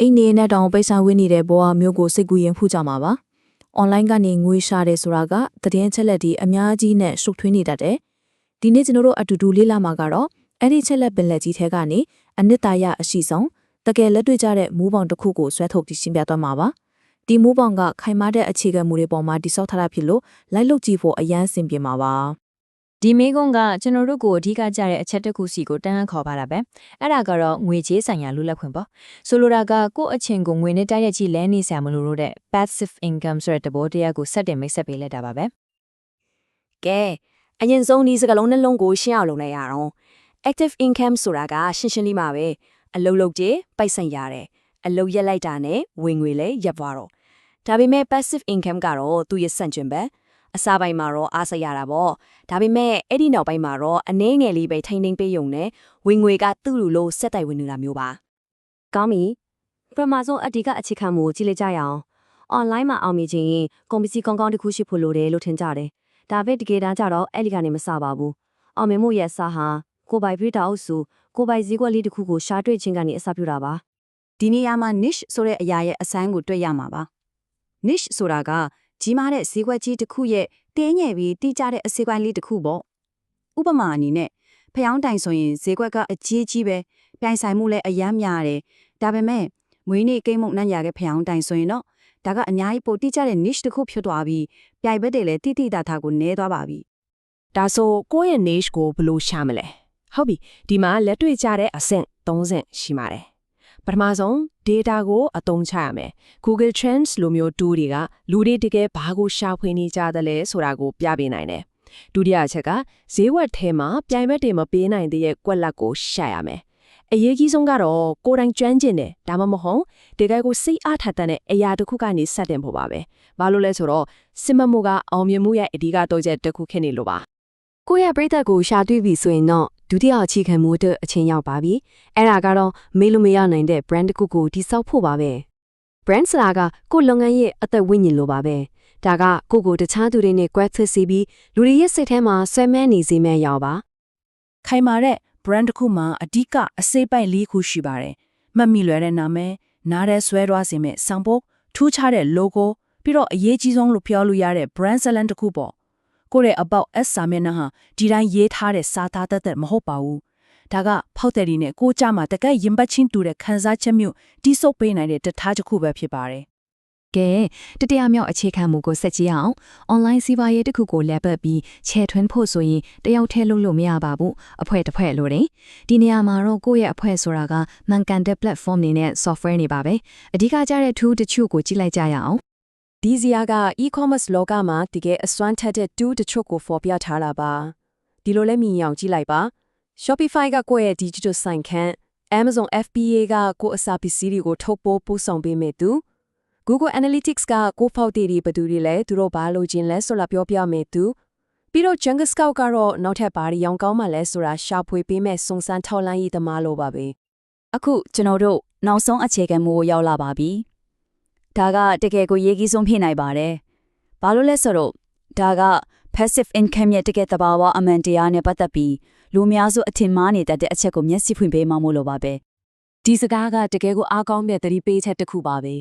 အိမ်နေနဲ့တောင်ပိတ်ဆံဝင်နေတဲ့ဘဝမျိုးကိုစိတ်ကူးရင်ဖူးကြမှာပါ။ online ကနေငွေရှာတယ်ဆိုတာကသတင်းချက်လက်တွေအများကြီးနဲ့ရှုပ်ထွေးနေတတ်တယ်။ဒီနေ့ကျွန်တော်တို့အတူတူလေ့လာမှာကတော့အဲ့ဒီချက်လက်ပင်လက်ကြီးထဲကနေအနှစ်သာရအရှိဆုံးတကယ်လက်တွေ့ကျတဲ့မူးပေါင်းတစ်ခုကိုဆွဲထုတ်ပြီးရှင်းပြသွားမှာပါ။ဒီမူးပေါင်းကခိုင်မာတဲ့အခြေခံမူတွေပေါ်မှာတိစောက်ထားတာဖြစ်လို့လိုက်လုပ်ကြည့်ဖို့အရန်ဆင်ပြေမှာပါ။ ဒီမေးခွန်းကကျွန်တော်တို့ကိုအဓိကကြတဲ့အချက်တစ်ခုစီကိုတန်းခေါ်ပါတာပဲအဲ့ဒါကတော့ငွေကြေးဆိုင်ရာလူလက်ခွင့်ပေါ့ဆိုလိုတာကကိုယ့်အချင်းကိုငွေနဲ့တိုက်ရိုက်ကြီးလဲနေဆရာမလို့လို့တဲ့ passive income ဆိုတဲ့တဘောတရားကိုစက်တင်မိတ်ဆက်ပေးလိုက်တာပါပဲကဲအရင်ဆုံးဒီစကလုံးနှလုံးကိုရှင်းအောင်လုပ်လိုက်ရအောင် active income ဆိုတာကရှင်းရှင်းလေးပါပဲအလုပ်လုပ်ကြပိုက်ဆံရတယ်အလုပ်ရက်လိုက်တာနဲ့ဝင်ငွေလည်းရပ်သွားတော့ဒါပေမဲ့ passive income ကတော့သူ့ရဲ့စန့်ကျင်ဘက် အစားပိုင်းမှာတော့အားစရတာပေါ့ဒါပေမဲ့အဲ့ဒီနောက်ပိုင်းမှာတော့အနှဲငယ်လေးပဲထိမ့်ထိမ့်ပေးယုံနဲ့ဝင်ငွေကသူ့လူလို့စက်တိုက်ဝင်နေတာမျိုးပါကောင်းပြီပထမဆုံးအဓိကအခြေခံမှုကိုကြည့်လိုက်ကြရအောင် online မှာအောင်မြင်ခြင်းရင်ကွန်ပျူတာကောင်းကောင်းတစ်ခုရှိဖို့လိုတယ်လို့ထင်ကြတယ်ဒါပေမဲ့တကယ်တမ်းကျတော့အဲ့ဒီကနေမစပါဘူးအောင်မြင်မှုရဲ့အစားဟာကိုယ်ပိုင်ပြတာအုပ်စုကိုယ်ပိုင်ဈေးကွက်လေးတစ်ခုကိုရှာတွေ့ခြင်းကနေအစပြုတာပါဒီနေရာမှာ niche ဆိုတဲ့အရာရဲ့အဆိုင်ကိုတွေ့ရမှာပါ niche ဆိုတာက ကြီးမားတဲ့ဈေးကွက်ကြီးတစ်ခုရဲ့တင်းငယ်ပြီးတိကျတဲ့အစိပိုင်းလေးတစ်ခုပေါ့ဥပမာအနေနဲ့ဖျောင်းတိုင်ဆိုရင်ဈေးကွက်ကအကြီးကြီးပဲပြိုင်ဆိုင်မှုလည်းအယမ်းများတယ်ဒါပေမဲ့မွေးနေ့ကိမ်းမုတ်နှံ့ရတဲ့ဖျောင်းတိုင်ဆိုရင်တော့ဒါကအများကြီးပိုတိကျတဲ့ niche တစ်ခုဖြစ်သွားပြီးပြိုင်ဘက်တွေလည်းတိတိတသာကိုနည်းသွားပါပြီဒါဆိုကိုယ့်ရဲ့ niche ကိုဘယ်လိုရှာမလဲဟုတ်ပြီဒီမှာလက်တွေ့ကြတဲ့အဆင့်3ဆင့်ရှိပါတယ် ပထမဆုံး data ကိုအသုံးချရမယ် Google Trends လိုမျိုး tool တွေကလူတွေတကယ်ဘာကိုရှာဖွေနေကြသလဲဆိုတာကိုပြပေးနိုင်တယ်ဒုတိယအချက်ကဈေးဝက်ထဲမှာပြိုင်ဘက်တွေမပေးနိုင်တဲ့ကွက်လက်ကိုရှာရမယ်အရေးကြီးဆုံးကတော့ကိုယ်တိုင်ကျွမ်းကျင်တယ်ဒါမှမဟုတ်တကယ်ကိုစိတ်အားထက်တဲ့အရာတစ်ခုကနေစတင်ဖို့ပါပဲဘာလို့လဲဆိုတော့စစ်မမှုကအောင်မြင်မှုရဲ့အဓိကတော့ချက်တစ်ခုဖြစ်နေလို့ပါ ကိုယ့်ရဲ့ပြိသက်ကိုရှာတွေ့ပြီဆိုရင်တော့ဒုတိယအခြေခံမှုအတွက်အချင်းရောက်ပါပြီအဲ့ဒါကတော့မေးလို့မရနိုင်တဲ့ brand တစ်ခုကိုတိစောက်ဖို့ပါပဲ brand ဆိုတာကကိုယ့်လုပ်ငန်းရဲ့အသက်ဝိညာဉ်လိုပါပဲဒါကကိုယ့်ကိုတခြားသူတွေနဲ့ quest စီပြီးလူတွေရဲ့စိတ်ထဲမှာဆွဲမနေစေမဲ့ရောက်ပါခိုင်မာတဲ့ brand တစ်ခုမှာအဓိကအစိပ်ပိုက်လေးခုရှိပါတယ်။မှတ်မိလွယ်တဲ့နာမည်၊နားထဲဆွဲသွားစေမဲ့ဆောင်ပုတ်ထူးခြားတဲ့ logo ပြီးတော့အရေးကြီးဆုံးလို့ပြောလို့ရတဲ့ brand salon တစ်ခုပေါ့။ ကိုယ့်ရဲ့ about s စာမျက်နှာဟာဒီတိုင်းရေးထားတဲ့စာသားသက်သက်မဟုတ်ပါဘူး။ဒါကဖောက်တယ်ဒီနဲ့ကိုကြမှာတကယ်ရင်ပတ်ချင်းတူတဲ့ခန်းစားချက်မျိုးတိစုပ်ပေးနိုင်တဲ့တထားတစ်ခုပဲဖြစ်ပါတယ်။ကဲတတိယမြောက်အခြေခံမူကိုဆက်ကြည့်အောင် online စီးပွားရေးတစ်ခုကိုလက်ပတ်ပြီးချဲထွန်းဖို့ဆိုရင်တယောက်တည်းလုပ်လို့မရပါဘူးအဖွဲတစ်ဖွဲလို့တယ်ဒီနေရာမှာတော့ကိုယ့်ရဲ့အဖွဲဆိုတာကမှန်ကန်တဲ့ platform နေနဲ့ software နေပါပဲအဓိကကျတဲ့ tool တချို့ကိုကြည့်လိုက်ကြရအောင် ဒီဇီယာက e-commerce လောကမှာတကယ်အစွမ်းထက်တဲ့ tool တချို့ကိုဖော်ပြထားတာပါဒီလိုလဲမြင်အောင်ကြည့်လိုက်ပါ Shopify ကကိုယ့်ရဲ့ digital ဆိုင်ခန်း Amazon FBA ကကိုယ့်အစာပစ္စည်းတွေကိုထုတ်ပိုးပို့ဆောင်ပေးမယ်သူ Google Analytics ကကိုဖောက်တည်ဒီဘယ်သူတွေလဲသူတို့ဘာလို့ခြင်းလဲဆိုတာပြောပြမယ်သူပြီးတော့ Jungle Scout ကတော့နောက်ထပ်ဘာတွေရောင်းကောင်းမှလဲဆိုတာရှာဖွေပေးမဲ့စုံစမ်းထောက်လှမ်းရေးသမားလိုပါပဲအခုကျွန်တော်တို့နောက်ဆုံးအခြေခံမှုကိုရောက်လာပါပြီ။ ဒါကတကယ်ကိုရေးကြီးဆုံးဖြစ်နိုင်ပါတယ်။ဘာလို့လဲဆိုတော့ဒါက passive income ရဲ့တကယ်သဘာဝအမှန်တရားနဲ့ပတ်သက်ပြီးလူအများစုအထင်မှားနေတတ်တဲ့အချက်ကိုမျက်စိဖွင့်ပေးမှမို့လို့ပါပဲဒီစကားကတကယ်ကိုအားကောင်းတဲ့သတိပေးချက်တစ်ခုပါပဲ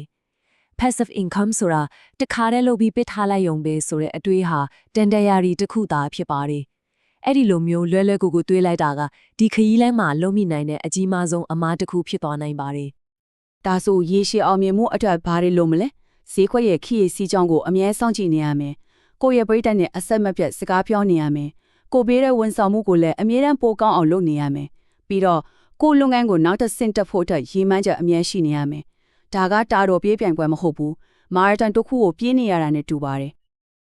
passive income ဆိုတာတခါတည်းလုပ်ပြီးပစ်ထားလိုက်ရုံပဲဆိုတဲ့အတွေးဟာတန်တရာရီတစ်ခုသာဖြစ်ပါတယ်အဲ့ဒီလိုမျိုးလွဲလွဲကူကူတွေးလိုက်တာကဒီခရီးလမ်းမှာလုံးမိနိုင်တဲ့အကြီးမားဆုံးအမားတစ်ခုဖြစ်သွားနိုင်ပါတယ် ဒါဆိုရေရှည်အောင်မြင်မှုအတွက်ဘာတွေလုပ်မလဲဈေးခွက်ရဲ့ခီးရစီးကြောင်းကိုအမြဲစောင့်ကြည့်နေရမယ်ကိုယ့်ရဲ့ပရိသတ်နဲ့အဆက်မပြတ်စကားပြောနေရမယ်ကိုပေးတဲ့ဝန်ဆောင်မှုကိုလည်းအမြဲတမ်းပိုကောင်းအောင်လုပ်နေရမယ်ပြီးတော့ကိုယ့်လုပ်ငန်းကိုနောက်တစ်ဆင့်တက်ဖို့အတွက်ရည်မှန်းချက်အမြဲရှိနေရမယ်ဒါကတာတော်ပြေးပြိုင်ပွဲမဟုတ်ဘူးမာရတန်တစ်ခုကိုပြေးနေရတာနဲ့တူပါတယ်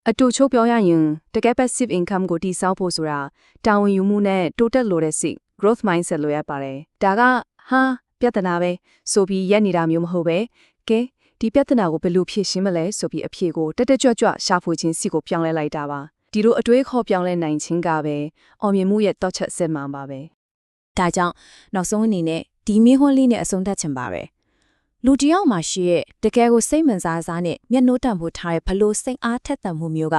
အတူချုပ်ပြောရရင်တကယ် passive income ကိုတည်ဆောက်ဖို့ဆိုတာတာဝန်ယူမှုနဲ့တိုးတက်လိုတဲ့စိတ် growth mindset လိုရပါတယ်ဒါကဟာ ပြဿနာပဲဆိုပြီးရက်နေတာမျိုးမဟုတ်ပဲကဲဒီပြဿနာကိုဘယ်လိုဖြေရှင်းမလဲဆိုပြီးအဖြေကိုတက်တက်ကြွကြွရှာဖွေခြင်းစီကိုပြောင်းလဲလိုက်တာပါဒီလိုအတွေးခေါ်ပြောင်းလဲနိုင်ခြင်းကပဲအောင်မြင်မှုရဲ့တော့ချက်စစ်မှန်ပါပဲဒါကြောင့်နောက်ဆုံးအနေနဲ့ဒီမင်းဟွန်းလေးနဲ့အဆုံးသတ်ချင်ပါပဲလူတစ်ယောက်မှာရှိရဲ့တကယ်ကိုစိတ်ဝင်စားစားနဲ့မျက်နှိုးတန့်ဖို့ထားတဲ့ဘလို့စိတ်အားထက်သန်မှုမျိုးက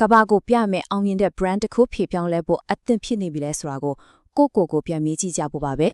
ကဘာကိုပြမဲ့အောင်မြင်တဲ့ brand တစ်ခုဖြည့်ပြောင်းလဲဖို့အသင့်ဖြစ်နေပြီလဲဆိုတာကိုကိုယ့်ကိုယ်ကိုပြန်မေးကြည့်ကြဖို့ပါပဲ